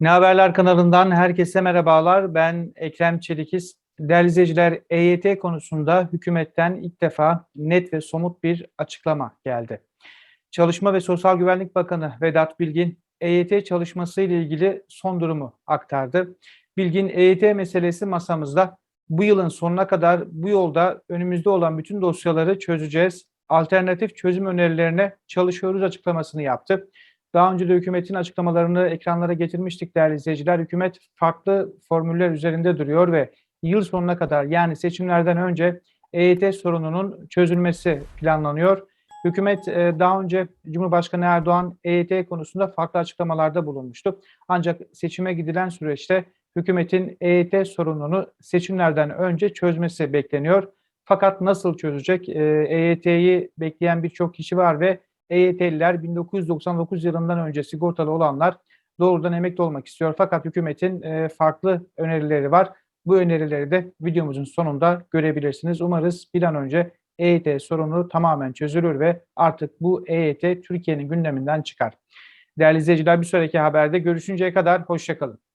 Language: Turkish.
Ne Haberler kanalından herkese merhabalar. Ben Ekrem Çelikiz. Değerli izleyiciler, EYT konusunda hükümetten ilk defa net ve somut bir açıklama geldi. Çalışma ve Sosyal Güvenlik Bakanı Vedat Bilgin, EYT çalışması ile ilgili son durumu aktardı. Bilgin, EYT meselesi masamızda. Bu yılın sonuna kadar bu yolda önümüzde olan bütün dosyaları çözeceğiz. Alternatif çözüm önerilerine çalışıyoruz açıklamasını yaptı. Daha önce de hükümetin açıklamalarını ekranlara getirmiştik değerli izleyiciler. Hükümet farklı formüller üzerinde duruyor ve yıl sonuna kadar yani seçimlerden önce EYT sorununun çözülmesi planlanıyor. Hükümet e, daha önce Cumhurbaşkanı Erdoğan EYT konusunda farklı açıklamalarda bulunmuştu. Ancak seçime gidilen süreçte hükümetin EYT sorununu seçimlerden önce çözmesi bekleniyor. Fakat nasıl çözecek? EYT'yi bekleyen birçok kişi var ve EYT'liler 1999 yılından önce sigortalı olanlar doğrudan emekli olmak istiyor. Fakat hükümetin e, farklı önerileri var. Bu önerileri de videomuzun sonunda görebilirsiniz. Umarız bir an önce EYT sorunu tamamen çözülür ve artık bu EYT Türkiye'nin gündeminden çıkar. Değerli izleyiciler bir sonraki haberde görüşünceye kadar hoşçakalın.